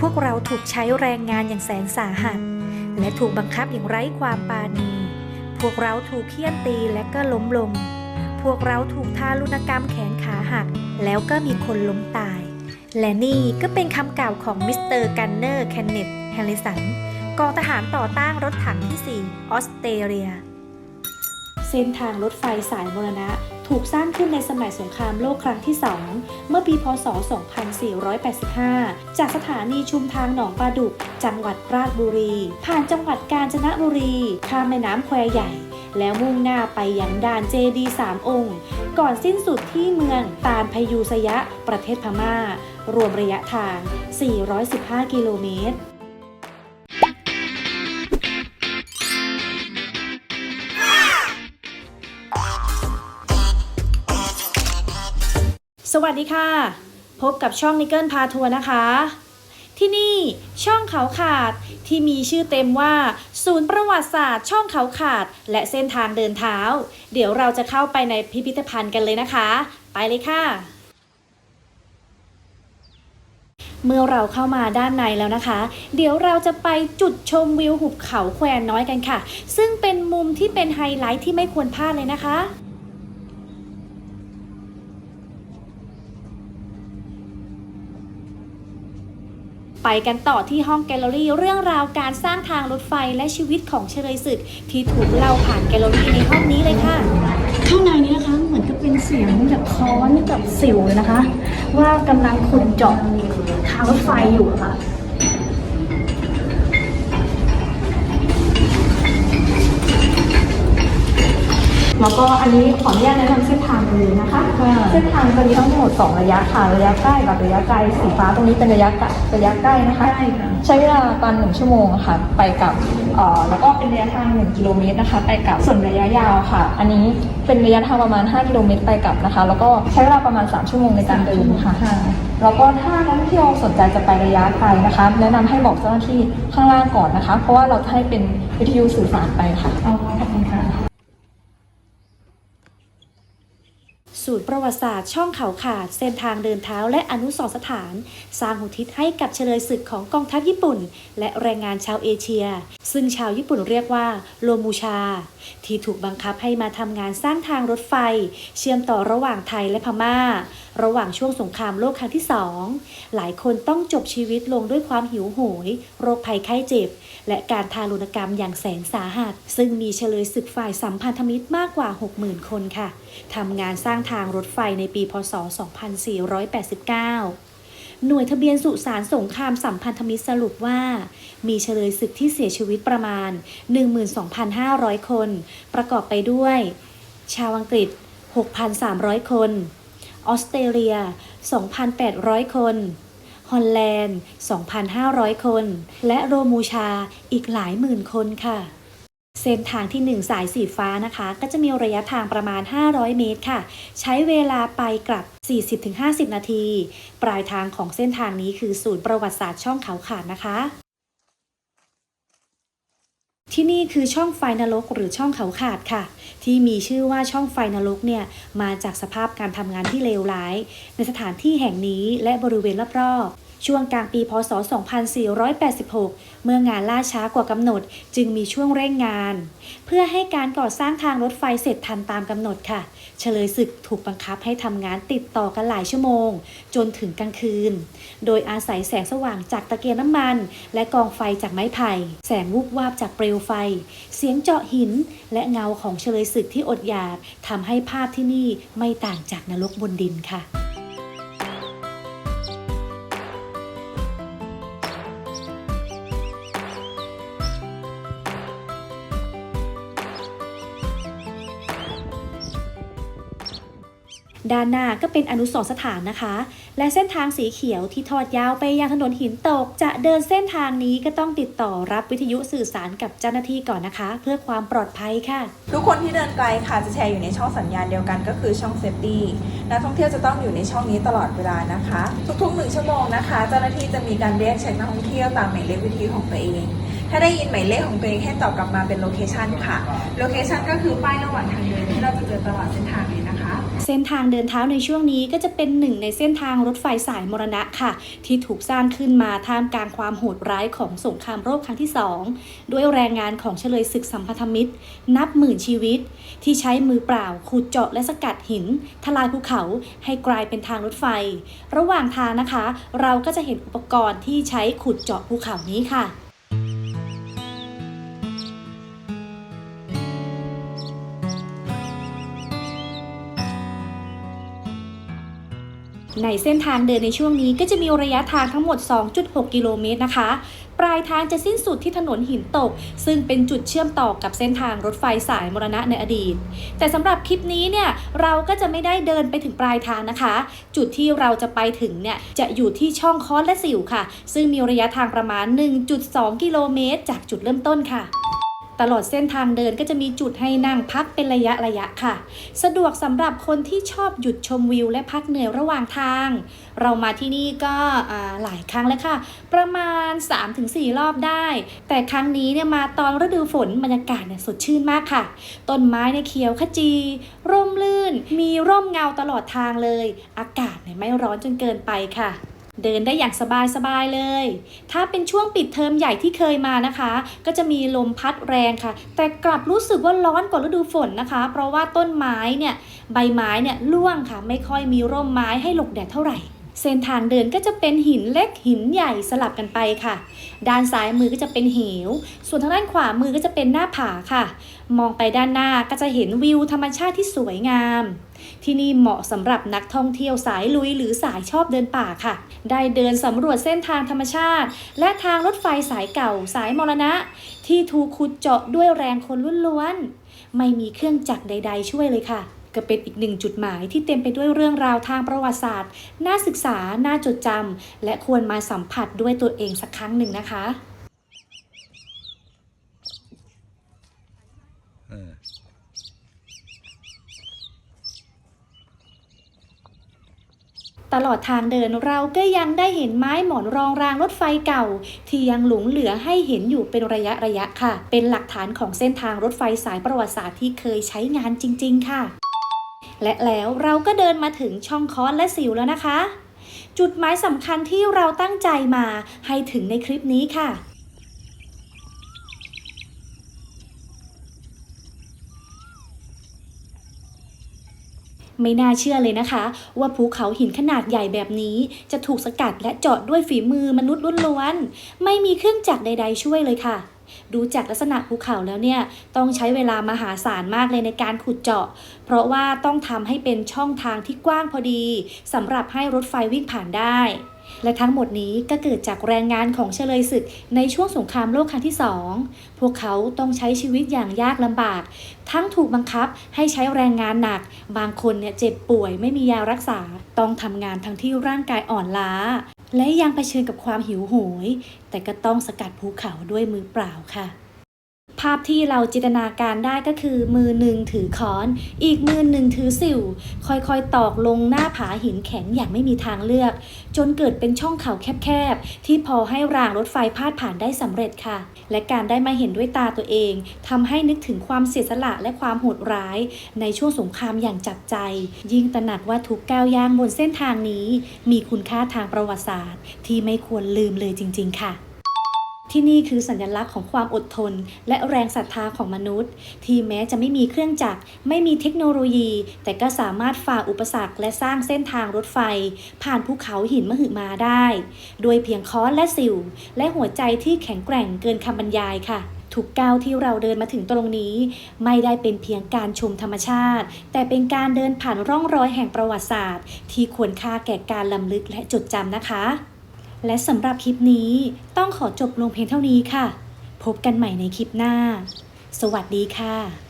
พวกเราถูกใช้แรงงานอย่างแสนสาหัส และถูกบังคับอย่างไร้ความปราณี พวกเราถูกเคี่ยนตีและก็ล้มลง พวกเราถูกทารุณกรรมแขนขาหัก แล้วก็มีคนล้มตาย และนี่ก็เป็นคำกล่าวของมิสเตอร์กันเนอร์แคนเนตแฮริสันกองทหารต่อต้านรถถังที่ 4 ออสเตรเลีย เส้นทางรถไฟสายมรณะ ถูกสร้างขึ้นในสมัยสงครามโลกครั้งที่ 2 เมื่อปีพศ 2485 จากสถานีชุมทางหนองปลาดุก จังหวัดราชบุรี ผ่านจังหวัดกาญจนบุรี ข้ามแม่น้ำแควใหญ่ แล้วมุ่งหน้าไปยังด่านเจดีสามองค์ ก่อนสิ้นสุดที่เมืองตาลพยูสยะ ประเทศพม่า รวมระยะทาง 415 กิโลเมตร สวัสดีค่ะ พบกับช่องนิเกิลพาทัวร์นะคะ ที่นี่ช่องเขาขาดที่มีชื่อเต็มว่า ศูนย์ประวัติศาสตร์ ช่องเขาขาด และเส้นทางเดินเท้า เดี๋ยวเราจะเข้าไปในพิพิธภัณฑ์กันเลยนะคะ ไปเลยค่ะ เมื่อเราเข้ามาด้านในแล้วนะคะ เดี๋ยวเราจะไปจุดชมวิวหุบเขาแควน้อยกันค่ะ ซึ่งเป็นมุมที่เป็นไฮไลท์ที่ไม่ควรพลาดเลยนะคะ ไปกันต่อที่ห้องแกลเลอรี่เรื่องราวการสร้างทางรถไฟและชีวิตของเฉลยศึก ที่ถูกเล่าผ่านแกลเลอรี่ในห้องนี้เลยค่ะ ข้างในนี้นะคะเหมือนกับเป็นเสียงแบบค้อนกับสิวเลยนะคะ ว่ากำลังขุดเจาะทางรถไฟอยู่ะค่ะ แล้วก็อันนี้ขออนุญาตแนะนำเส้นทางไปเลยนะคะ เส้นทางจะมีทั้งหมด 2 ระยะค่ะ ระยะใกล้กับระยะไกล สีฟ้าตรงนี้เป็นระยะใกล้ระยะใกล้นะคะ ใช้เวลาประมาณหนึ่งชั่วโมงค่ะ ไปกลับเอ่อแล้วก็เป็นระยะทาง 1 กิโลเมตรนะคะ ไปกลับส่วนระยะยาวค่ะ อันนี้เป็นระยะทางประมาณ 5 กิโลเมตรไปกลับนะคะ แล้วก็ใช้เวลาประมาณ 3 ชั่วโมงในการเดินค่ะ แล้วก็ถ้านักท่องเที่ยวสนใจจะไประยะไกลนะคะ แนะนำให้บอกเจ้าหน้าที่ข้างล่างก่อนนะคะ เพราะว่าเราจะให้เป็นวิทยุสื่อสารไปค่ะขอบคุณค่ะ ศูนย์ประวัติศาสตร์ช่องเขาขาด เส้นทางเดินเท้าและอนุสรสถาน สร้างหุทิศให้กับเฉลยศึกของกองทัพญี่ปุ่น และแรงงานชาวเอเชีย ซึ่งชาวญี่ปุ่นเรียกว่าโลมูชา ที่ถูกบังคับให้มาทำงานสร้างทางรถไฟ เชื่อมต่อระหว่างไทยและพม่าระหว่างช่วงสงครามโลกครั้งที่สองหลายคนต้องจบชีวิตลงด้วยความหิวโหย โรคภัยไข้เจ็บ และการทารุณกรรมอย่างแสนสาหัส ซึ่งมีเฉลยศึกฝ่ายสัมพันธมิตรมากกว่า 60,000 คนค่ะทำงานสร้างทางรถไฟในปีพศ 2489หน่วยทะเบียนสุสานสงครามสัมพันธมิตรสรุปว่า มีเฉลยศึกที่เสียชีวิตประมาณ 12,500 คน ประกอบไปด้วย ชาวอังกฤษ 6,300 คน ออสเตรเลีย 2,800 คน ฮอลแลนด์ 2,500 คน และโรมูชาอีกหลายหมื่นคนค่ะ เส้นทางที่ 1 สายสีฟ้านะคะ ก็จะมีระยะทางประมาณ 500 เมตรค่ะ ใช้เวลาไปกลับ 40-50 นาที ปลายทางของเส้นทางนี้คือศูนย์ประวัติศาสตร์ช่องเขาขาดนะคะ ที่นี่คือช่องไฟนรกหรือช่องเขาขาดค่ะ ที่มีชื่อว่าช่องไฟนรกเนี่ยมาจากสภาพการทำงานที่เลวร้าย ในสถานที่แห่งนี้และบริเวณรอบๆ ช่วงกลางปีพศ 2486 เมื่องานล่าช้ากว่ากำหนด จึงมีช่วงเร่งงาน เพื่อให้การก่อสร้างทางรถไฟเสร็จทันตามกำหนดค่ะ เฉลยศึกถูกบังคับให้ทำงานติดต่อกันหลายชั่วโมง จนถึงกลางคืน โดยอาศัยแสงสว่างจากตะเกียงน้ำมัน และกองไฟจากไม้ไผ่ แสงวูบวาบจากเปลวไฟ เสียงเจาะหิน และเงาของเฉลยศึกที่อดอยากทำให้ภาพที่นี่ไม่ต่างจากนรกบนดินค่ะ ด้านหน้าก็เป็นอนุสรณ์สถานนะคะ และเส้นทางสีเขียวที่ทอดยาวไปยังถนนหินตก จะเดินเส้นทางนี้ก็ต้องติดต่อรับวิทยุสื่อสารกับเจ้าหน้าที่ก่อนนะคะ เพื่อความปลอดภัยค่ะ ทุกคนที่เดินไกลค่ะจะแชร์อยู่ในช่องสัญญาณเดียวกันก็คือช่องเซฟตี้นักท่องเที่ยวจะต้องอยู่ในช่องนี้ตลอดเวลานะคะ ทุกๆหนึ่งชั่วโมงนะคะ เจ้าหน้าที่จะมีการเรียกเช็คนักท่องเที่ยวตามหมายเลขวิทยุของตัวเองถ้าได้ยินหมายเลขของตัวเองให้ตอบกลับมาเป็นโลเคชันค่ะโลเคชันก็คือป้ายระหว่างทางเดินที่เราจะเจอตลอดเส้นทางเลยนะ เส้นทางเดินเท้าในช่วงนี้ก็จะเป็นหนึ่งในเส้นทางรถไฟสายมรณะค่ะ ที่ถูกสร้างขึ้นมาท่ามกลางความโหดร้ายของสงครามโลกครั้งที่ 2 ด้วยแรงงานของเฉลยศึกสัมพันธมิตร นับหมื่นชีวิต ที่ใช้มือเปล่าขุดเจาะและสกัดหิน ทลายภูเขาให้กลายเป็นทางรถไฟ ระหว่างทางนะคะ เราก็จะเห็นอุปกรณ์ที่ใช้ขุดเจาะภูเขานี้ค่ะ ในเส้นทางเดินในช่วงนี้ก็จะมีระยะทางทั้งหมด 2.6 กิโลเมตรนะคะ ปลายทางจะสิ้นสุดที่ถนนหินตก ซึ่งเป็นจุดเชื่อมต่อกับเส้นทางรถไฟสายมรณะในอดีต แต่สำหรับคลิปนี้เนี่ยเราก็จะไม่ได้เดินไปถึงปลายทางนะคะ จุดที่เราจะไปถึงเนี่ยจะอยู่ที่ช่องคอนและสิวค่ะ ซึ่งมีระยะทางประมาณ 1.2 กิโลเมตร จากจุดเริ่มต้นค่ะ ตลอดเส้นทางเดินก็จะมีจุดให้นั่งพักเป็นระยะระยะค่ะ สะดวกสำหรับคนที่ชอบหยุดชมวิว และพักเหนื่อยระหว่างทาง เรามาที่นี่ก็หลายครั้งแล้วค่ะ ประมาณ 3-4 รอบได้ แต่ครั้งนี้เนี่ยมาตอนฤดูฝนบรรยากาศเนี่ยสดชื่นมากค่ะ ต้นไม้ในยเขียวขจี ร่มลื่น มีร่มเงาตลอดทางเลย อากาศเนี่ยไม่ร้อนจนเกินไปค่ะ เดินได้อย่างสบายๆเลย ถ้าเป็นช่วงปิดเทอมใหญ่ที่เคยมานะคะ ก็จะมีลมพัดแรงค่ะ แต่กลับรู้สึกว่าร้อนกว่าฤดูฝนนะคะ เพราะว่าต้นไม้เนี่ยใบไม้เนี่ยร่วงค่ะ ไม่ค่อยมีร่มไม้ให้หลบแดดเท่าไหร่ เส้นทางเดินก็จะเป็นหินเล็กหินใหญ่สลับกันไปค่ะ ด้านซ้ายมือก็จะเป็นเหว ส่วนทางด้านขวามือก็จะเป็นหน้าผาค่ะ มองไปด้านหน้าก็จะเห็นวิวธรรมชาติที่สวยงาม ที่นี่เหมาะสำหรับนักท่องเที่ยวสายลุยหรือสายชอบเดินป่าค่ะ ได้เดินสำรวจเส้นทางธรรมชาติ และทางรถไฟสายเก่าสายมรณะ ที่ถูกขุดเจาะด้วยแรงคนล้วนๆไม่มีเครื่องจักรใด ๆ ช่วยเลยค่ะ ก็เป็นอีกหนึ่งจุดหมายที่เต็มไปด้วยเรื่องราวทางประวัติศาสตร์ น่าศึกษา น่าจดจำ และควรมาสัมผัสด้วยตัวเองสักครั้งหนึ่งนะคะตลอดทางเดินเราก็ยังได้เห็นไม้หมอนรองรางรถไฟเก่า ที่ยังหลงเหลือให้เห็นอยู่เป็นระยะระยะค่ะ เป็นหลักฐานของเส้นทางรถไฟสายประวัติศาสตร์ที่เคยใช้งานจริง ๆ ค่ะ และแล้วเราก็เดินมาถึงช่องคอนและสิวแล้วนะคะ จุดหมายสำคัญที่เราตั้งใจมาให้ถึงในคลิปนี้ค่ะ ไม่น่าเชื่อเลยนะคะ ว่าภูเขาหินขนาดใหญ่แบบนี้ จะถูกสกัดและเจาะด้วยฝีมือมนุษย์ล้วนๆไม่มีเครื่องจักรใด ๆ ช่วยเลยค่ะ ดูจากลักษณะภูเขาแล้วเนี่ย ต้องใช้เวลามหาศาลมากเลยในการขุดเจาะ เพราะว่าต้องทำให้เป็นช่องทางที่กว้างพอดีสำหรับให้รถไฟวิ่งผ่านได้ และทั้งหมดนี้ก็เกิดจากแรงงานของเฉลยศึกในช่วงสงครามโลกครั้งที่สองพวกเขาต้องใช้ชีวิตอย่างยากลำบาก ทั้งถูกบังคับให้ใช้แรงงานหนัก บางคนเนี่ยเจ็บป่วยไม่มียารักษา ต้องทำงานทั้งที่ร่างกายอ่อนล้า และยังเผชิญกับความหิวโหย แต่ก็ต้องสกัดภูเขาด้วยมือเปล่าค่ะ ภาพที่เราจินตนาการได้ก็คือมือหนึ่งถือค้อน อีกมือหนึ่งถือสิวค่อยๆ ตอกลงหน้าผาหินแข็งอย่างไม่มีทางเลือก จนเกิดเป็นช่องเขาแคบๆ ที่พอให้รางรถไฟพาดผ่านได้สำเร็จค่ะ และการได้มาเห็นด้วยตาตัวเองทำให้นึกถึงความเสียสละและความโหดร้าย ในช่วงสงครามอย่างจับใจ ยิ่งตระหนักว่าทุกก้าวย่างบนเส้นทางนี้ มีคุณค่าทางประวัติศาสตร์ ที่ไม่ควรลืมเลยจริง ๆ ค่ะ ที่นี่คือสัญลักษณ์ของความอดทน และแรงศรัทธาของมนุษย์ ที่แม้จะไม่มีเครื่องจักร ไม่มีเทคโนโลยี แต่ก็สามารถฝ่าอุปสรรคและสร้างเส้นทางรถไฟ ผ่านภูเขาหินมหึมาได้ โดยเพียงค้อนและสิว และหัวใจที่แข็งแกร่งเกินคำบรรยายค่ะทุกก้าวที่เราเดินมาถึงตรงนี้ ไม่ได้เป็นเพียงการชมธรรมชาติ แต่เป็นการเดินผ่านร่องรอยแห่งประวัติศาสตร์ ที่ควรค่าแก่การลำลึกและจดจำนะคะ และสำหรับคลิปนี้ต้องขอจบลงเพียงเท่านี้ค่ะ พบกันใหม่ในคลิปหน้า สวัสดีค่ะ